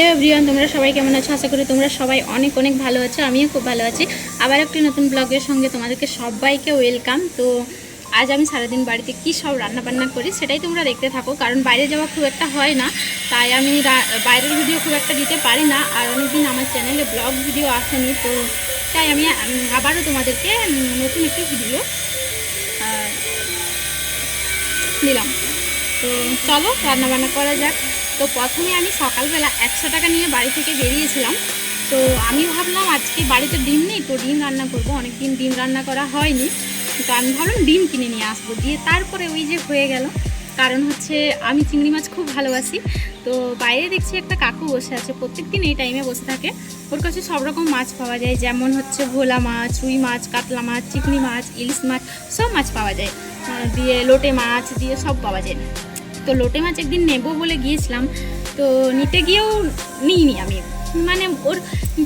Hello everyone, তোমরা সবাই কেমন আছো? আশা করি তোমরা সবাই অনেক অনেক ভালো আছো, আমিও খুব ভালো আছি। আবার একটি নতুন ব্লগের সঙ্গে তোমাদেরকে সবাইকে ওয়েলকাম তো আজ আমি সারাদিন বাড়িতে কি সব রান্না বান্না করি সেটাই তোমরা দেখতে থাকো, কারণ বাইরে যাওয়া খুব একটা হয় না। তাই আমি বাইরের ভিডিও খুব একটা দিতে পারি না, আর অনেকদিন আমার চ্যানেলে ব্লগ ভিডিও আসেনি, তো তাই আমি আবারও তোমাদেরকে নতুন একটি ভিডিও দিলাম। তো চলো রান্না বান্না করা যাক। তো প্রথমে আমি সকালবেলা একশো টাকা নিয়ে বাড়ি থেকে বেরিয়েছিলাম। তো আমি ভাবলাম, আজকে বাড়িতে ডিম নেই, তো ডিম রান্না করব। অনেকদিন ডিম রান্না করা হয়নি। তো আমি ভাবলাম, ডিম কিনে নিয়ে আসব। দিয়ে তারপরে ওই যে হয়ে গেল। কারণ হচ্ছে, আমি চিংড়ি মাছ খুব ভালোবাসি। তো বাইরে দেখছি একটা কাকু বসে আছে। প্রত্যেক দিন এই টাইমে বসে থাকে। ওর কাছে সব রকম মাছ পাওয়া যায়। যেমন হচ্ছে ভোলা মাছ, রুই মাছ, কাতলা মাছ, চিকনি মাছ, ইলিশ মাছ, সব মাছ পাওয়া যায়। দিয়ে লোটে মাছ, দিয়ে সব পাওয়া যায়। তো লোটে মাছ একদিন নেব বলে গিয়েছিলাম, তো নিতে গিয়েও নিইনি আমি। মানে ওর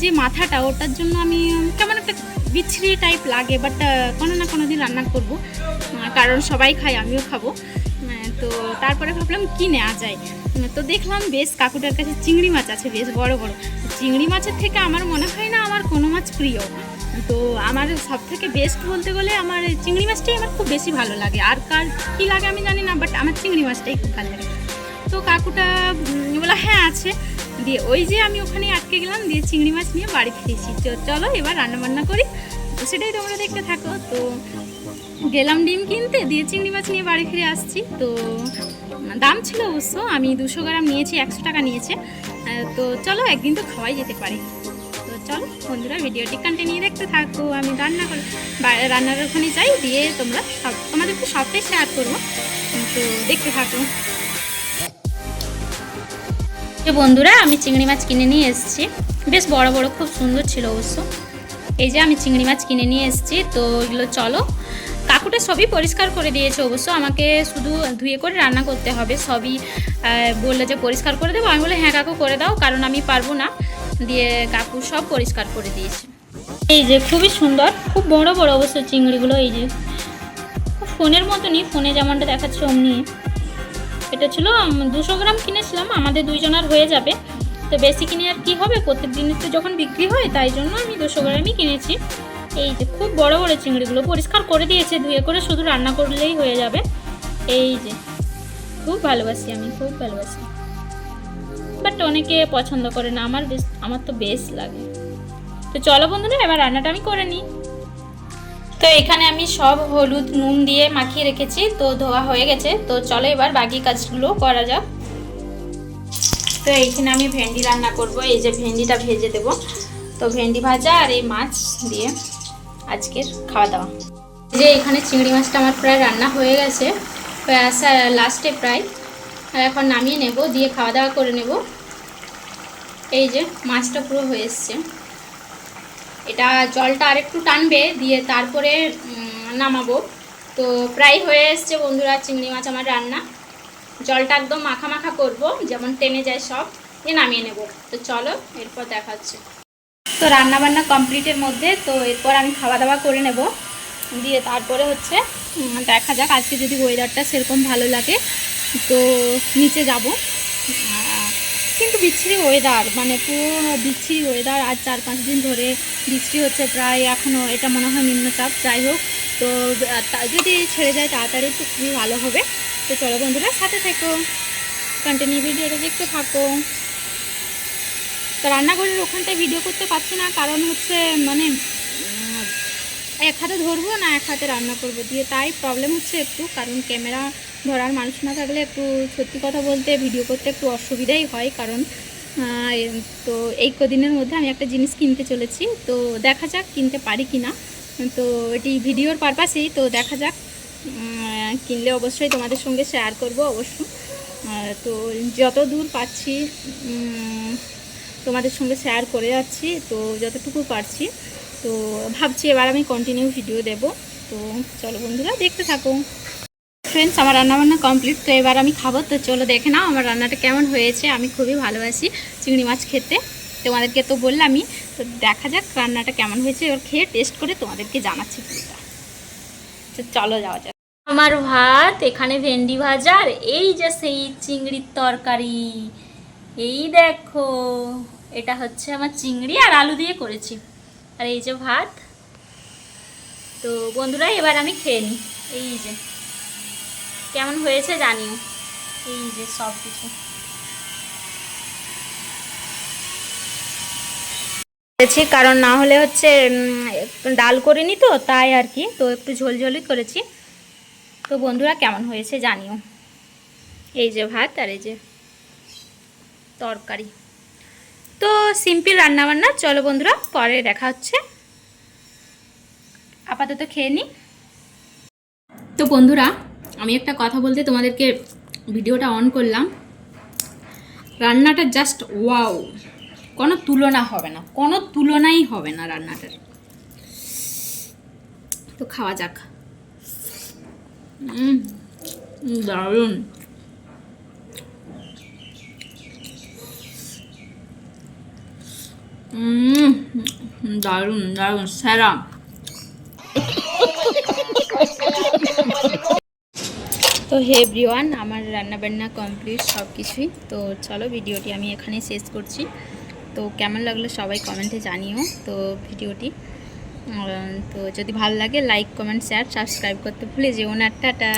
যে মাথাটা, ওটার জন্য আমি কেমন একটা বিচ্ছিরি টাইপ লাগে বাট কোনো না কোনো দিন রান্না করব। কারণ সবাই খায়, আমিও খাব। তো তারপরে ভাবলাম কি নেওয়া যায়? তো দেখলাম, বেশ কাকুটার কাছে চিংড়ি মাছ আছে, বেশ বড় বড়। চিংড়ি মাছের থেকে আমার মনে হয় না আমার কোনো মাছ প্রিয়। তো আমার সব থেকে বেস্ট বলতে গেলে আমার চিংড়ি মাছটাই আমার খুব বেশি ভালো লাগে। আর কার কী লাগে আমি জানি না বাট আমার চিংড়ি মাছটাই খুব ভালো লাগে। তো কাকুটা বলল হ্যাঁ আছে। দিয়ে ওই যে আমি ওখানে আটকে গেলাম, দিয়ে চিংড়ি মাছ নিয়ে বাড়ি ফিরেছি। চলো, এবার রান্নাবান্না করি। তো সেটাই তোমরা দেখতে থাকো। তো গেলাম ডিম কিনতে, দিয়ে চিংড়ি মাছ নিয়ে বাড়ি ফিরে আসছি। তো দাম ছিল অবশ্য, আমি দুশো গ্রাম নিয়েছি, একশো টাকা নিয়েছে। তো চলো একদিন তো খাওয়াই যেতে পারে। তো চলো বন্ধুরা, ভিডিওটি কন্টিনিউ দেখতে থাকো, আমি রান্না করে রান্নার ওখানে যাই, দিয়ে তোমরা সব, তোমাদেরকে সবটাই শেয়ার করব। তো দেখতে থাকো। বন্ধুরা, আমি চিংড়ি মাছ কিনে নিয়ে এসেছি। বেশ বড় বড়, খুব সুন্দর ছিল অবশ্য। এই যে আমি চিংড়ি মাছ কিনে নিয়ে এসেছি, তো এগুলো চলো কাকুটা সবই পরিষ্কার করে দিয়েছে অবশ্য। আমাকে শুধু ধুয়ে করে রান্না করতে হবে, সবই বলল যে পরিষ্কার করে দেবো। আমি বলে হ্যাঁ কাকু, করে দাও, কারণ আমি পারব না। দিয়ে কাকু সব পরিষ্কার করে দিয়েছে। এই যে খুবই সুন্দর, খুব বড় বড় অবশ্য চিংড়িগুলো এই যে। ফোনের মতনই, ফোনে যেমনটা দেখাচ্ছে অমনি। এটা ছিল দুশো গ্রাম কিনেছিলাম, আমাদের দুইজনার হয়ে যাবে। তো বেশি কিনে আর কী হবে? প্রত্যেক দিনের তো যখন বিক্রি হয়, তাই জন্য আমি দুশো গ্রামই কিনেছি। এই যে খুব বড় বড় চিংড়িগুলো পরিষ্কার করে দিয়েছে, ধুয়ে করে শুধু রান্না করলেই হয়ে যাবে। এই যে, খুব ভালোবাসি আমি, খুব ভালোবাসি। বাট অনেকে পছন্দ করে না, আমার বেশ, আমার তো বেশ লাগে। তো চলো বন্ধুরা, এবার রান্নাটা আমি করে নিই। তো এখানে আমি সব হলুদ নুন দিয়ে মাখিয়ে রেখেছি, তো ধোয়া হয়ে গেছে। তো চলো এবার বাকি কাজগুলো করা যাক। তো এইখানে আমি ভেন্ডি রান্না করব, এই যে ভেন্ডিটা ভেজে দেব। তো ভেন্ডি ভাজা আর এই মাছ দিয়ে। আজকের খাওয়া দাওয়া। যে এখানে চিংড়ি মাছটা আমার প্রায় রান্না হয়ে গেছে লাস্টে প্রায়। এখন নামিয়ে নেব, দিয়ে খাওয়া দাওয়া করে নেব। এই যে মাছটা পুরো হয়ে এসছে। এটা জলটা আরেকটু টানবে, দিয়ে তারপরে নামাবো। তো প্রায় হয়ে এসছে বন্ধুরা চিংড়ি মাছ আমার রান্না। জলটা একদম মাখা মাখা করব, যেমন টেনে যায় সব, দিয়ে নামিয়ে নেব। তো চলো, এরপর দেখা হচ্ছে তো রান্না বান্না কমপ্লিটের মধ্যে, তো এরপর আমি খাওয়া দাওয়া করে নেব। দিয়ে তারপরে হচ্ছে দেখা যাক, আজকে যদি ওয়েদারটা সেরকম ভালো লাগে, তো নিচে যাব। কিন্তু বিচ্ছিরি ওয়েদার মানে পুরো বিচ্ছিরি ওয়েদার আজ চার পাঁচ দিন ধরে বৃষ্টি হচ্ছে প্রায় এখনও এটা মনে হয় নিম্নচাপ। যাই হোক, তো তা- যদি ছেড়ে যায়, তাড়াতাড়ি তো খুবই ভালো হবে। তো চলো বন্ধুরা, সাথে থেকো। কন্টিনিউ ভিডিওটা দেখতে থাকো। তো রান্নাঘরের ওখানটায় ভিডিও করতে পারছি না, কারণ হচ্ছে মানে এক হাতে ধরবো না, এক হাতে রান্না করব দিয়ে তাই প্রবলেম হচ্ছে একটু, কারণ ক্যামেরা ধরার মানুষ না থাকলে একটু সত্যি কথা বলতে ভিডিও করতে একটু অসুবিধাই হয়, কারণ তো এই কদিনের মধ্যে আমি একটা জিনিস কিনতে চলেছি, তো দেখা যাক কিনতে পারি কি না তো এটি ভিডিওর পারপাসেই তো দেখা যাক কিনলে অবশ্যই তোমাদের সঙ্গে শেয়ার করব অবশ্য তো যত দূর পাচ্ছি তোমাদের সঙ্গে শেয়ার করে যাচ্ছি, তো যতটুকু পারছি। তো ভাবছি এবার আমি কন্টিনিউ ভিডিও দেব। তো চলো বন্ধুরা, দেখতে থাকো। ফ্রেন্ডস আমার রান্নাবান্না কমপ্লিট তো এবার আমি খাব। তো চলো দেখে নাও আমার রান্নাটা কেমন হয়েছে। আমি খুবই ভালোবাসি চিংড়ি মাছ খেতে। তোমাদেরকে তো বললামই, তো দেখা যাক রান্নাটা কেমন হয়েছে। এবার খেয়ে টেস্ট করে তোমাদেরকে জানাচ্ছি পুরোটা। তো চলো যাওয়া যাক। আমার ভাত, এখানে ভেন্ডি ভাজা, আর এই যে সেই চিংড়ির তরকারি। এই দেখো, এটা হচ্ছে আমার চিংড়ি আর আলু দিয়ে করেছি। আর এই যে ভাত। তো বন্ধুরা, এবার আমি খেয়ে নিই। এই যে, কেমন হয়েছে জানিও। এই যে সব কিছু করেছি, কারণ না হলে হচ্ছে ডাল করিনি তো, তাই আর কি। তো একটু ঝোলঝোলই করেছি। তো বন্ধুরা, কেমন হয়েছে জানিও। এই যে ভাত আর এই যে তরকারি। তো সিম্পল রান্নাবান্না, চলো বন্ধুরা, পরে দেখা হচ্ছে। আপাতত খেয়ে নিই তো বন্ধুরা, আমি একটা কথা বলতে তোমাদেরকে ভিডিওটা অন করলাম। রান্নাটা জাস্ট ওয়াও কোনো তুলনা হবে না, কোনো তুলনাই হবে না রান্নাটার। তো খাওয়া যাক। দারুণ। দারুণ দারুণ সেরা তো হে এভরিওয়ান, আমার রান্নাবান্না কমপ্লিট সব কিছুই তো চলো ভিডিওটি আমি এখানে শেষ করছি। তো কেমন লাগল সবাই কমেন্টে জানিও তো ভিডিওটি। তো যদি ভালো লাগে লাইক কমেন্ট শেয়ার সাবস্ক্রাইব করতে ভুলে যেও না। টাটা!